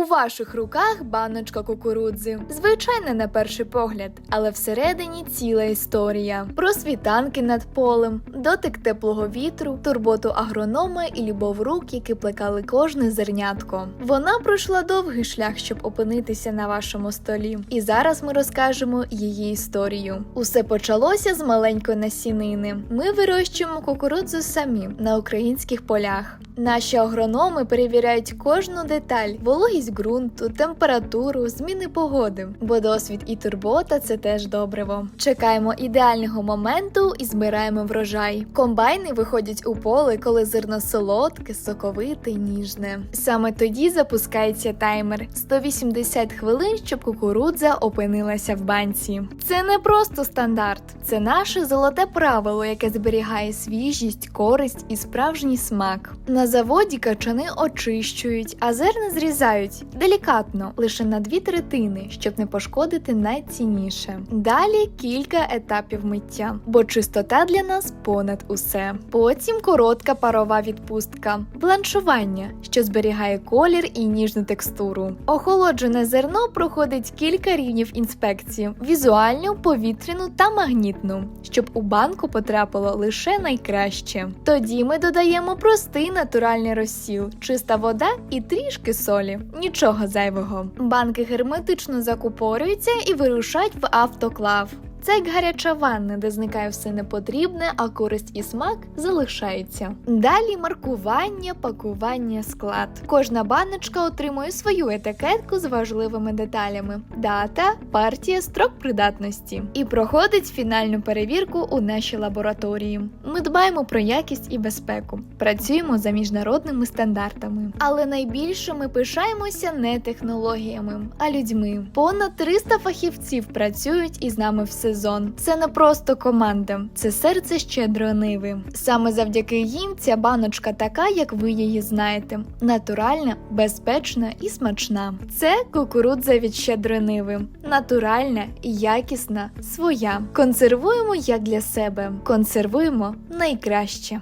У ваших руках баночка кукурудзи. Звичайна на перший погляд, але всередині ціла історія про світанки над полем, дотик теплого вітру, турботу агронома і любов рук, які плекали кожне зернятко. Вона пройшла довгий шлях, щоб опинитися на вашому столі. І зараз ми розкажемо її історію. Усе почалося з маленької насінини. Ми вирощуємо кукурудзу самі на українських полях. Наші агрономи перевіряють кожну деталь, вологість ґрунту, температуру, зміни погоди, бо досвід і турбота це теж добриво. Чекаємо ідеального моменту і збираємо врожай. Комбайни виходять у поле, коли зерно солодке, соковите ніжне. Саме тоді запускається таймер 180 хвилин, щоб кукурудза опинилася в банці. Це не просто стандарт, це наше золоте правило, яке зберігає свіжість, користь і справжній смак. На заводі качани очищують, а зерна зрізають делікатно, лише на дві третини, щоб не пошкодити найцінніше. Далі кілька етапів миття, бо чистота для нас понад усе. Потім коротка парова відпустка, бланшування, що зберігає колір і ніжну текстуру. Охолоджене зерно проходить кілька рівнів інспекції: візуальну, повітряну та магнітну, щоб у банку потрапило лише найкраще. Тоді ми додаємо простий натуральний розсіл, чиста вода і трішки солі. Нічого зайвого. Банки герметично закупорюються і вирушають в автоклав. Це як гаряча ванна, де зникає все непотрібне, а користь і смак залишаються. Далі маркування, пакування, склад. Кожна баночка отримує свою етикетку з важливими деталями: дата, партія, строк придатності і проходить фінальну перевірку у нашій лабораторії. Ми дбаємо про якість і безпеку, працюємо за міжнародними стандартами. Але найбільше ми пишаємося не технологіями, а людьми. Понад 300 фахівців працюють із нами в сезон. Це не просто команда, це серце щедрої ниви. Саме завдяки їм ця баночка така, як ви її знаєте: натуральна, безпечна і смачна. Це кукурудза від щедрої ниви. Натуральна, якісна, своя. Консервуємо як для себе. Консервуємо найкраще.